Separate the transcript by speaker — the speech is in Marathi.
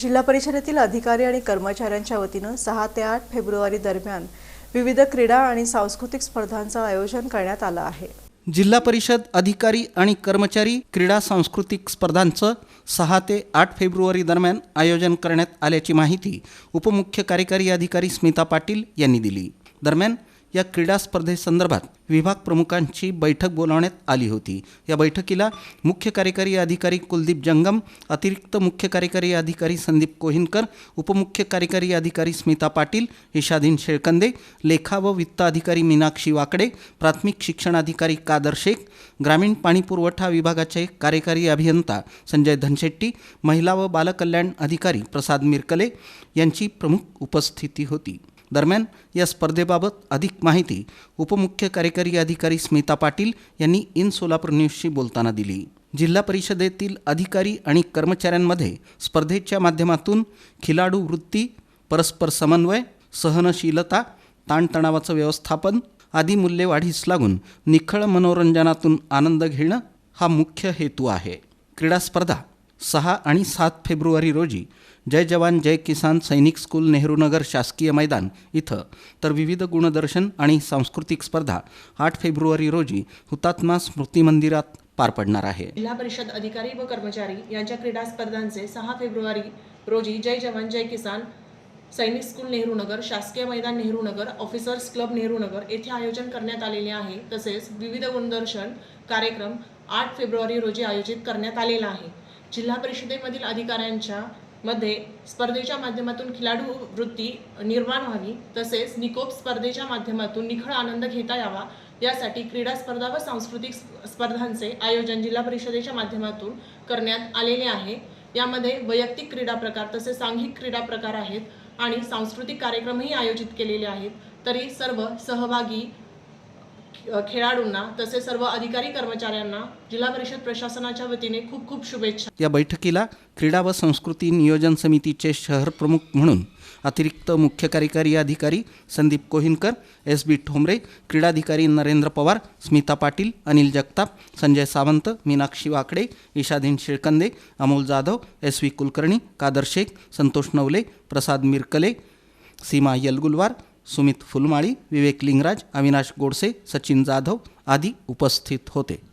Speaker 1: जिल्हा परिषदेतील अधिकारी आणि कर्मचाऱ्यांच्या वतीनं सहा ते आठ फेब्रुवारी दरम्यान विविध क्रीडा आणि सांस्कृतिक स्पर्धांचं आयोजन करण्यात आलं आहे.
Speaker 2: जिल्हा परिषद अधिकारी आणि कर्मचारी क्रीडा सांस्कृतिक स्पर्धांचं सहा ते आठ फेब्रुवारी दरम्यान आयोजन करण्यात आल्याची माहिती उपमुख्य कार्यकारी अधिकारी स्मिता पाटील यांनी दिली. दरम्यान या क्रीडा स्पर्धेसंदर्भात विभाग प्रमुखांची बैठक बोलावण्यात आली होती. या बैठकीला मुख्य कार्यकारी अधिकारी कुलदीप जंगम अतिरिक्त मुख्य कार्यकारी अधिकारी संदीप कोहिनकर उपमुख्य कार्यकारी अधिकारी स्मिता पाटील इशादीन शेळकंदे लेखा व वित्त अधिकारी मीनाक्षी वाकडे प्राथमिक शिक्षण अधिकारी कादर शेख ग्रामीण पाणीपुरवठा विभागाचे कार्यकारी अभियंता संजय धनशेट्टी महिला व बालकल्याण अधिकारी प्रसाद मिरकले यांची प्रमुख उपस्थिती होती. दरम्यान या स्पर्धेबाबत अधिक माहिती उपमुख्य कार्यकारी अधिकारी स्मिता पाटील यांनी इन सोलापूर न्यूजशी बोलताना दिली. जिल्हा परिषदेतील अधिकारी आणि कर्मचाऱ्यांमध्ये स्पर्धेच्या माध्यमातून खिलाडू वृत्ती परस्पर समन्वय सहनशीलता ताणतणावाचं व्यवस्थापन आदी मूल्ये वाढीस लागून निखळ मनोरंजनातून आनंद घेणं हा मुख्य हेतू आहे. क्रीडा स्पर्धा सहा आणि सात फेब्रुवारी रोजी जय जवान जय किसान सैनिक स्कूल नेहरूनगर शासकीय मैदान इथं. तर विविध गुणदर्शन आणि सांस्कृतिक स्पर्धा आठ फेब्रुवारी रोजी हुतात्मा स्मृती मंदिरात पार पडणार आहे.
Speaker 3: जिल्हा परिषद अधिकारी व कर्मचारी यांच्या क्रीडा स्पर्धांचे सहा फेब्रुवारी रोजी जय जवान जय किसान सैनिक स्कूल नेहरूनगर शासकीय मैदान नेहरूनगर ऑफिसर्स क्लब नेहरूनगर येथे आयोजन करण्यात आलेले आहे. तसेच विविध गुणदर्शन कार्यक्रम आठ फेब्रुवारी रोजी आयोजित करण्यात आलेला आहे. जिल्हा परिषदेमधील अधिकाऱ्यांच्या मध्ये स्पर्धेच्या माध्यमातून खिलाडू वृत्ती निर्माण व्हावी तसेच निकोप स्पर्धेच्या माध्यमातून निखळ आनंद घेता यावा यासाठी क्रीडा स्पर्धा व सांस्कृतिक स्पर्धांचे आयोजन जिल्हा परिषदेच्या माध्यमातून करण्यात आलेले आहे. यामध्ये वैयक्तिक क्रीडा प्रकार तसेच सांघिक क्रीडा प्रकार आहेत आणि सांस्कृतिक कार्यक्रमही आयोजित केलेले आहेत. तरी सर्व सहभागी खेळाडूंना तसेच सर्व अधिकारी कर्मचाऱ्यांना जिल्हा परिषद प्रशासनाच्या वतीने खूप खूप शुभेच्छा.
Speaker 2: या बैठकीला क्रीडा व संस्कृती नियोजन समितीचे शहर प्रमुख म्हणून अतिरिक्त मुख्य कार्यकारी अधिकारी संदीप कोहिनकर एस बी ठोंबरे क्रीडाधिकारी नरेंद्र पवार स्मिता पाटील अनिल जगताप संजय सावंत मीनाक्षी वाकडे ईशादीन शेळकंदे अमोल जाधव एस व्ही कुलकर्णी कादर शेख संतोष नवले प्रसाद मिरकले सीमा यलगुलवार सुमित फुलमाळी विवेक लिंगराज अविनाश गोडसे सचिन जाधव आदी उपस्थित होते.